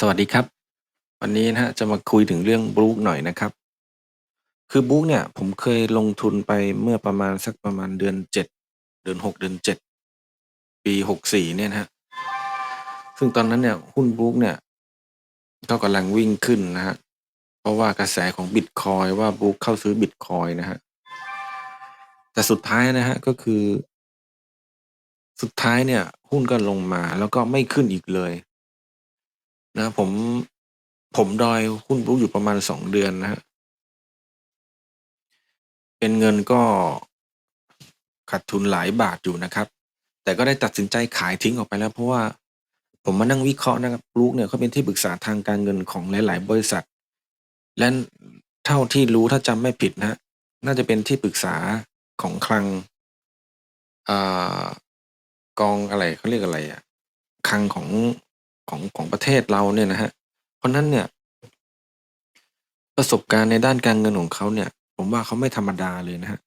สวัสดีครับ วันนี้นะฮะจะมาคุยถึงเรื่อง b ู o หน่อยนะครับ คือ b ู o เนี่ย ผมเคยลงทุนไปเมื่อประมาณสักประมาณเดือนเจ็ดเดือนหกเดือนเจ็ดปีหกสี่เนี่ยนะฮะซึ่งตอนนั้นเนี่ยหุ้น b ู o เนี่ย ก็กำลังวิ่งขึ้นนะฮะเพราะว่ากระแสของบิตคอยว่า b ู o เข้าซื้อบิตคอยนะฮะแต่สุดท้ายนะฮะก็คือ สุดท้ายเนี่ย หุ้นก็ลงมาแล้วก็ไม่ขึ้นอีกเลย นะผม ผมดอยหุ้นบลุกอยู่ประมาณสองเดือนนะฮะเป็นเงินก็ขาดทุนหลายบาทอยู่นะครับ แต่ก็ได้ตัดสินใจขายทิ้งออกไปแล้ว เพราะว่าผมมานั่งวิเคราะห์นะครับลุกเนี่ยเขาเป็นที่ปรึกษาทางการเงินของหลาย ๆ บริษัท และเท่าที่รู้ถ้าจำไม่ผิดนะน่าจะเป็นที่ปรึกษาของคลังอกองอะไรเขาเรียกอะไรอะคลังของ ของของประเทศเราเนี่ยนะฮะ เพราะนั้นเนี่ย ประสบการณ์ในด้านการเงินของเขาเนี่ย ผมว่าเขาไม่ธรรมดาเลยนะฮะ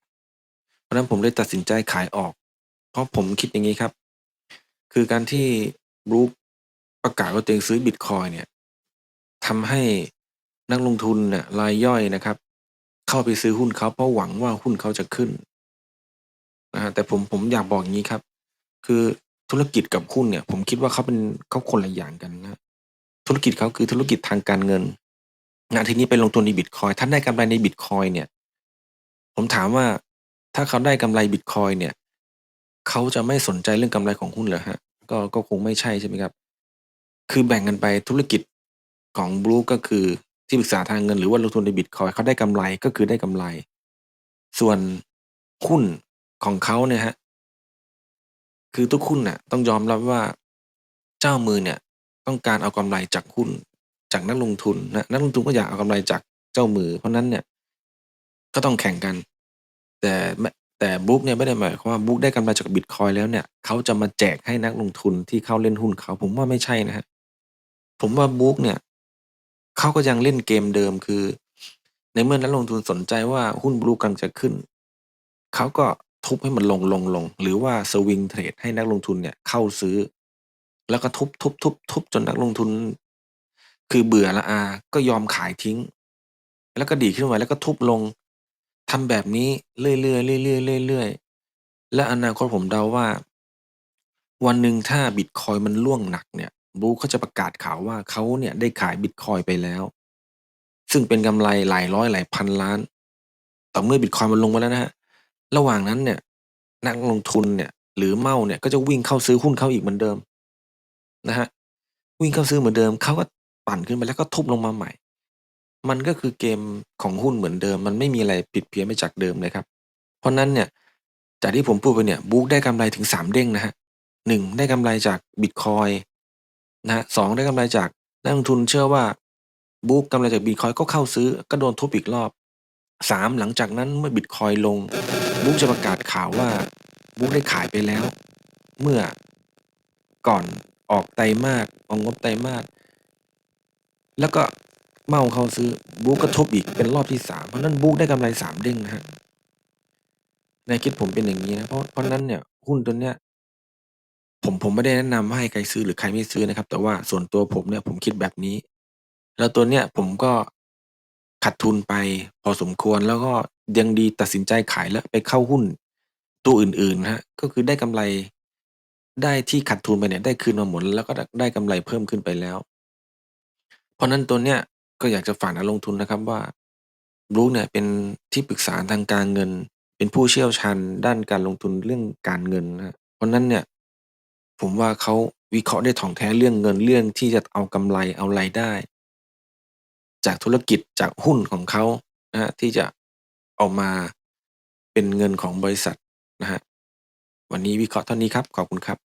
เพราะนั้นผมเลยตัดสินใจขายออก เพราะผมคิดอย่างนี้ครับ คือการที่บรูคประกาศว่าตัวเองซื้อบิตคอยเนี่ยทำให้นักลงทุนเนี่ยรายย่อยนะครับ เข้าไปซื้อหุ้นเขาเพราะหวังว่าหุ้นเขาจะขึ้นนะฮะแต่ผมผมอยากบอกอย่างนี้ครับ คือ ธุรกิจกับหุ้นเนี่ย ผมคิดว่าเขาเป็นเขาคนละอย่างกันนะธุรกิจเขาคือธุรกิจทางการเงินงานทีนี้ไปลงทุนในบิตคอยท่านได้กำไรในบิตคอยเนี่ย ผมถามว่าถ้าเขาได้กำไรบิตคอยเนี่ยเขาจะไม่สนใจเรื่องกำไรของหุ้นเหรอฮะ ก็ก็คงไม่ใช่ใช่ไหมครับ คือแบ่งกันไปธุรกิจของบลูก็คือที่ปรึกษาทางเงินหรือว่าลงทุนในบิตคอยเขาได้กำไรก็คือได้กำไร ส่วนหุ้นของเขาเนี่ยฮะ คือทุกหุ้นน่ะต้องยอมรับว่าเจ้ามือเนี่ยต้องการเอากำไรจากหุ้นจากนักลงทุนนะนักลงทุนก็อยากเอากำไรจากเจ้ามือ เพราะนั้นเนี่ยก็ต้องแข่งกัน แต่แต่บุ๊กเนี่ยไม่ได้หมายความว่าบุ๊กได้กำไรจากบิตคอยแล้วเนี่ยเขาจะมาแจกให้นักลงทุนที่เข้าเล่นหุ้นเขา ผมว่าไม่ใช่นะฮะผมว่าบุ๊กเนี่ยเขาก็ยังเล่นเกมเดิมคือ ในเมื่อนักลงทุนสนใจว่าหุ้นบลูกำลังจะขึ้นเขาก็ ทุบให้มันลงลงลง หรือว่าสวิงเทรดให้นักลงทุนเนี่ยเข้าซื้อ แล้วก็ทุบทุบทุบทุบจนนักลงทุน คือเบื่อละอา ก็ยอมขายทิ้ง แล้วก็ดีขึ้นมาแล้วก็ทุบลงทำแบบนี้เรื่อยๆเรื่อยๆเรื่อยๆและอนาคตผมเดาว่า วันหนึ่งถ้าบิตคอยมันล่วงหนักเนี่ยบูเขาจะประกาศข่าวว่าเขาเนี่ยได้ขายบิตคอยไปแล้ว ซึ่งเป็นกำไรหลายร้อยหลายพันล้าน ต่อเมื่อบิตคอยมันลงมาแล้วนะฮะ ระหว่างนั้นเนี่ย นักลงทุนเนี่ย หรือเมาเนี่ยก็จะวิ่งเข้าซื้อหุ้นเขาอีกเหมือนเดิมนะฮะวิ่งเข้าซื้อเหมือนเดิมเขาก็ปั่นขึ้นไปแล้วก็ทุบลงมาใหม่ มันก็คือเกมของหุ้นเหมือนเดิม มันไม่มีอะไรผิดเพี้ยนไปจากเดิมเลยครับ เพราะนั้นเนี่ยจากที่ผมพูดไปเนี่ยบุ๊กได้กำไรถึงสามเด้งนะฮะหนึ่งได้กำไรจากบิตคอยนะสองได้กำไรจากนักลงทุนเชื่อว่าบุ๊กกำไรจากบิตคอยก็เข้าซื้อก็โดนทุบอีกรอบ สามหลังจากนั้นเมื่อบิตคอยลง บุ๊กจะประกาศข่าวว่า บุ๊กได้ขายไปแล้ว เมื่อก่อนออกไตรมาสออกงบไตรมาสแล้วก็เมาเขาซื้อบุ๊กก็ทุบอีกเป็นรอบที่สามเพราะนั้นบุ๊กได้กำไรสามเด้งนะฮะในคิดผมเป็นอย่างนี้นะเพราะเพราะนั้นเนี่ยหุ้นตัวเนี้ย ผมผมไม่ได้แนะนำให้ใครซื้อหรือใครไม่ซื้อนะครับ แต่ว่าส่วนตัวผมเนี่ยผมคิดแบบนี้ แล้วตัวเนี้ยผมก็ ขาดทุนไปพอสมควร แล้วก็ยังดีตัดสินใจขายแล้วไปเข้าหุ้นตัวอื่นๆนะฮะก็คือได้กำไร ได้ที่ขาดทุนไปเนี่ยได้คืนมาหมด แล้วก็ได้กำไรเพิ่มขึ้นไปแล้ว เพราะนั้นตัวเนี้ยก็อยากจะฝากนักลงทุนนะครับว่าบรูเนี่ยเป็นที่ปรึกษาทางการเงิน เป็นผู้เชี่ยวชาญด้านการลงทุนเรื่องการเงินนะเพราะนั้นเนี่ยผมว่าเขาวิเคราะห์ได้ถ่องแท้เรื่องเงินเรื่องที่จะเอากำไรเอารายได้ จากธุรกิจจากหุ้นของเขานะฮะที่จะออกมาเป็นเงินของบริษัทนะฮะวันนี้วิเคราะห์เท่านี้ครับ ขอบคุณครับ